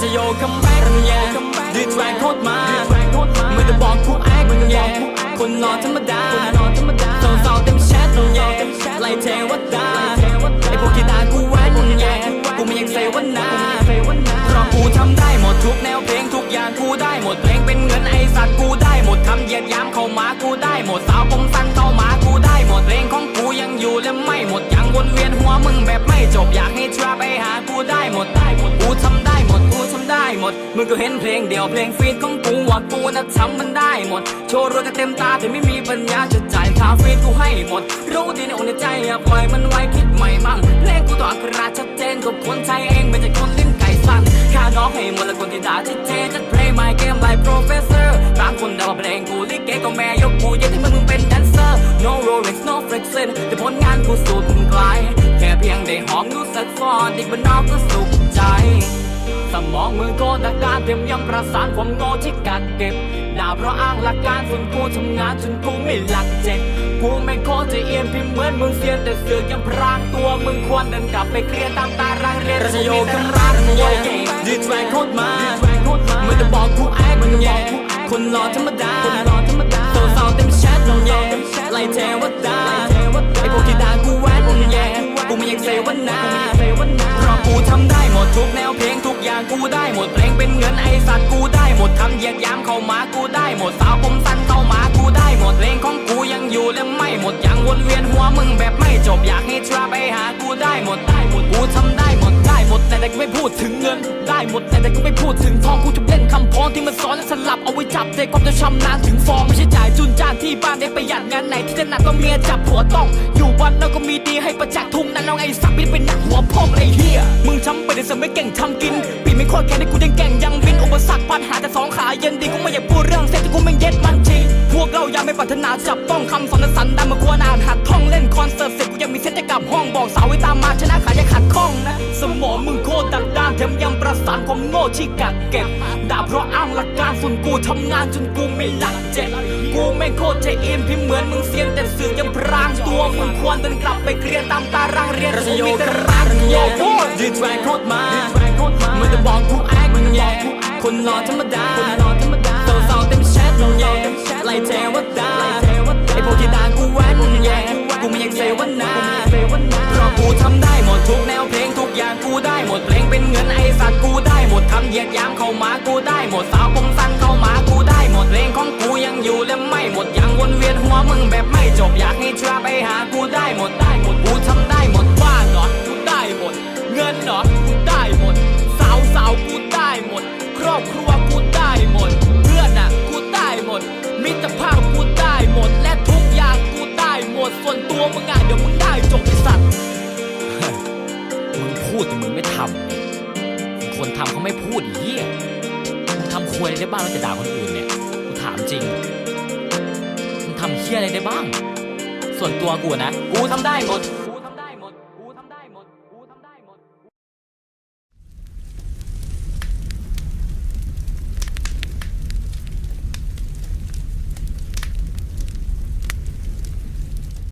คัมแบ็กแย่ดีแทร็กโคตรมาไม่ได้บอกกูแอคแย่คนรอธรรมดาเศร้าๆเต็มแชทแย่ไล่เทวดาไอพวกกีตาร์กูแว้นแย่กูไม่ยังเซวนาเพราะกูทำได้หมดทุกแนวเพลงทุกอย่างกูได้หมดเพลงเป็นเงินไอสัตว์กูได้หมดคำเหยียดย้ำเข้ามากูได้หมดสาวผมสั้นเข้ามากูได้หมดเพลงของกูยังอยู่และไม่หมดยังวนเวียนหัวมึงแบบไม่จบอยากให้ทราไปหากูได้หมดได้หมดกูท ด มึงก็เห็นเพลงเดียวเพลงฟีดของกูว่ากูน่ะทำมันได้หมด โชว์รวยกันเต็มตาแต่ไม่มีปัญญาจะจ่ายค่าฟีดกูให้หมด รู้ดีในอกในใจอย่าปล่อยมันไว้คิดใหม่มั่งเพลงกูต่ออักขระชัดเจนกับคนใช้เองไม่ใช่คนลิ้นไก่สั่นค่าน้องให้หมดและคนที่ด่าที่เจจัด play my game like professor บางคนด่าว่าเพลงกูลิเกก็แม่ยกกูยัดให้มึงเป็นแดนเซอร์ no rolex no flexing แต่ผลงานกูสุดไกล เพียงได้หอมดูสักฟอนอีกมันนอกก็สุขใจ สมองมือโกดักการเตรียมย้ำประสานความโง่ที่กักเก็บด่าเพราะอ้างหลักการส่วนกูทำงานจนกูไม่หลักเจ็ดกูไม่โคตรจะเอียนพิมพ์เหมือนมึงเสียนแต่เสือกยังพรางตัวมึงควรเดินกลับไปเคลียร์ตามตารางเรียนราชโยคำรักโย่ดีแทร็กโคตรมาไม่ต้องบอกกูแอคมันแย่คนรอธรรมดา วนาเพราะกูทำได้หมดทุกแนวเพลงทุกอย่างกูได้หมดเพลงเป็นเงินไอสัตว์กูได้หมดทำเหยียดยามเข้ามากูได้หมดสาวผมสั้นเข้ามากูได้หมดเพลงของกูยังอยู่และไม่หมดยังวนเวียนหัวมึงแบบไม่จบอยากให้ทราไปหากูได้หมดได้หมดกูทำได้หมดได้หมด แต่แต่กูไม่พูดถึงเงิน ได้หมดแต่แต่กูไม่พูดถึงทองกูจะเล่นคำพ้องที่มันซ้อนและสลับเอาไว้จับใจความจะชำนาญถึงฟองไม่ใช่จ่ายจุนจ้านที่บ้านได้ประหยัดงานไหนที่ถนัดต้องเมียจับผัวต้อง อยู่บ้านนอกก็มีดีให้ประจักษ์ทุ่งนั้นน้องไอ้สักไม่เป็นหนักหัวพองไอ้เหี้ยมึงช้ำไปแต่สไม่เก่งทำกินปีไม่โคตรแค่ได้กูยังแก่งยังบินอุปสรรคปัญหาแต่สองขาเย็นดีกูไม่อยากพูดเรื่องเซ็กที่กูไม่เย็ดมันจริงพวกเรายังไม่ปรารถนาจับต้องคำสอนสันดานมาควรอ่านหัดท่องเล่นคอนเสิร์ตเสร็จกูยังมีเส้นจะกลับห้องบอกสาวไว้ตามมาชนะขาอย่าขัดข้องนะ สมองมึงโคตรดักดานแถมยังประสานความโง่ที่กักเก็บด่าเพราะอ้างหลักการส่วนกูทำงานจนกูไม่หลักเจ็บกูไม่โคตรใจอินพิมพ์เหมือนมึงเสียงแต่สื่อยังพรางตัวมึงควรเดินกลับไปเคลียร์ตามตารางเรียนกูมีแต่รักโย่ดีแทร็กโคตรมาไม่ต้องบอกกูแอคแย่คนรอธรรมดาเศร้าๆเต็มแชทแย่ไล่เทวดาไอพวกที่ด่ากูแว้นแย่กูไม่ยังเซวนาเพราะกูทำได้ ได้หมดเพลงเป็นเงินไอสัตว์กูได้หมดคำเหยียดย้ำเข้ามากูได้หมดสาวผมสั้นเข้ามากูได้หมดเพลงของกูยังอยู่และไม่หมดยังวนเวียนหัวมึงแบบไม่จบอยากให้ทราไปหากูได้หมดได้หมดกูทำได้หมดว่าเหรอกูได้หมด เงินเหรอกูได้หมด สาวสาวกูได้หมด ครอบครัวกูได้หมด เพื่อนอะกูได้หมด มิตรภาพกูได้หมด และทุกอย่างกูได้หมดส่วนตัวมึงอะเดี๋ยวมึงได้จบไอสัตว์ พูดแต่มึงไม่ทำคนทำเขาไม่พูดอ้เหี้ยมึงทำควยอะไรได้บ้างแล้วจะด่าคนอื่นเนี่ยกูถามจริงมึงทำเหี้ยอะไรได้บ้าง ส่วนตัวกูนะ กูทำได้หมด